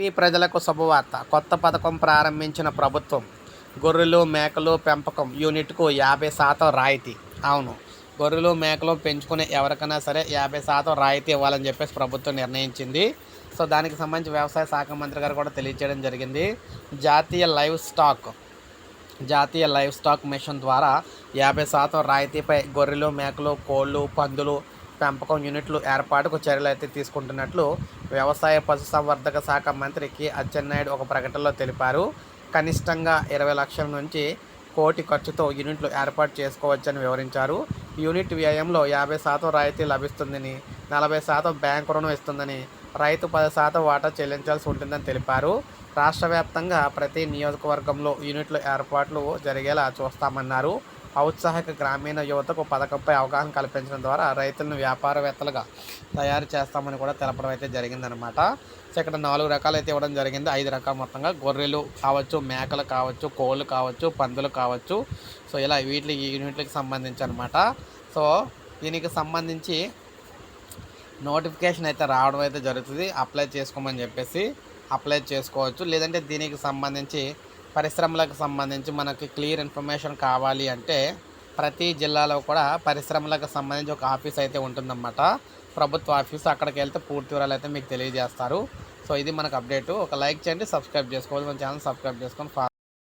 AP ప్రజలకు శుభవార్త. కొత్త పథకం ప్రారంభించిన ప్రభుత్వం. గొర్రెలు మేకలు పెంపకం యూనిట్కు యాభై శాతం రాయితీ. అవును గొర్రెలు మేకలు పెంచుకునే ఎవరికైనా సరే యాభై శాతం రాయితీ ఇవ్వాలని చెప్పేసి ప్రభుత్వం నిర్ణయించింది. సో దానికి సంబంధించి వ్యవసాయ శాఖ మంత్రి గారు కూడా తెలియజేయడం జరిగింది. జాతీయ లైవ్ స్టాక్ జాతీయ లైవ్ స్టాక్ మిషన్ ద్వారా యాభై శాతం రాయితీపై గొర్రెలు మేకలు కోళ్ళు పందులు పెంపకం యూనిట్లు ఏర్పాటుకు చర్యలు అయితే తీసుకుంటున్నట్లు వ్యవసాయ పశుసంవర్ధక శాఖ మంత్రి కె. అచ్చెన్నాయుడు ఒక ప్రకటనలో తెలిపారు. కనిష్టంగా ఇరవై లక్షల నుంచి కోటి ఖర్చుతో యూనిట్లు ఏర్పాటు చేసుకోవచ్చని వివరించారు. యూనిట్ వ్యయంలో యాభై శాతం రాయితీ లభిస్తుందని నలభై శాతం బ్యాంకు రుణం ఇస్తుందని రైతు పది శాతం వాటా చెల్లించాల్సి ఉంటుందని తెలిపారు. రాష్ట్ర వ్యాప్తంగా ప్రతి నియోజకవర్గంలో యూనిట్ల ఏర్పాట్లు జరిగేలా చూస్తామన్నారు. ఔత్సాహిక గ్రామీణ యువతకు పథకంపై అవగాహన కల్పించడం ద్వారా రైతులను వ్యాపారవేత్తలుగా తయారు చేస్తామని కూడా తెలపడం అయితే జరిగిందనమాట సో ఇక్కడ నాలుగు రకాలు అయితే ఇవ్వడం జరిగింది. ఐదు రకాల మొత్తంగా గొర్రెలు కావచ్చు మేకలు కావచ్చు కోళ్ళు కావచ్చు పందులు కావచ్చు. సో ఇలా వీటి యూనిట్లకు సంబంధించి అనమాట సో దీనికి సంబంధించి నోటిఫికేషన్ అయితే రావడం అయితే జరుగుతుంది. అప్లై చేసుకోమని చెప్పేసి అప్లై చేసుకోవచ్చు. లేదంటే దీనికి సంబంధించి పరిశ్రమలకు సంబంధించి మనకి క్లియర్ ఇన్ఫర్మేషన్ కావాలి అంటే ప్రతి జిల్లాలో కూడా పరిశ్రమలకు సంబంధించి ఒక ఆఫీస్ అయితే ఉంటుందన్నమాట. ప్రభుత్వ ఆఫీస్ అక్కడికి వెళ్తే పూర్తి వివరాలు అయితే మీకు తెలియజేస్తారు. సో ఇది మనకు అప్డేట్. ఒక లైక్ చేయండి సబ్స్క్రైబ్ చేసుకోవాలి. మన ఛానల్ సబ్స్క్రైబ్ చేసుకొని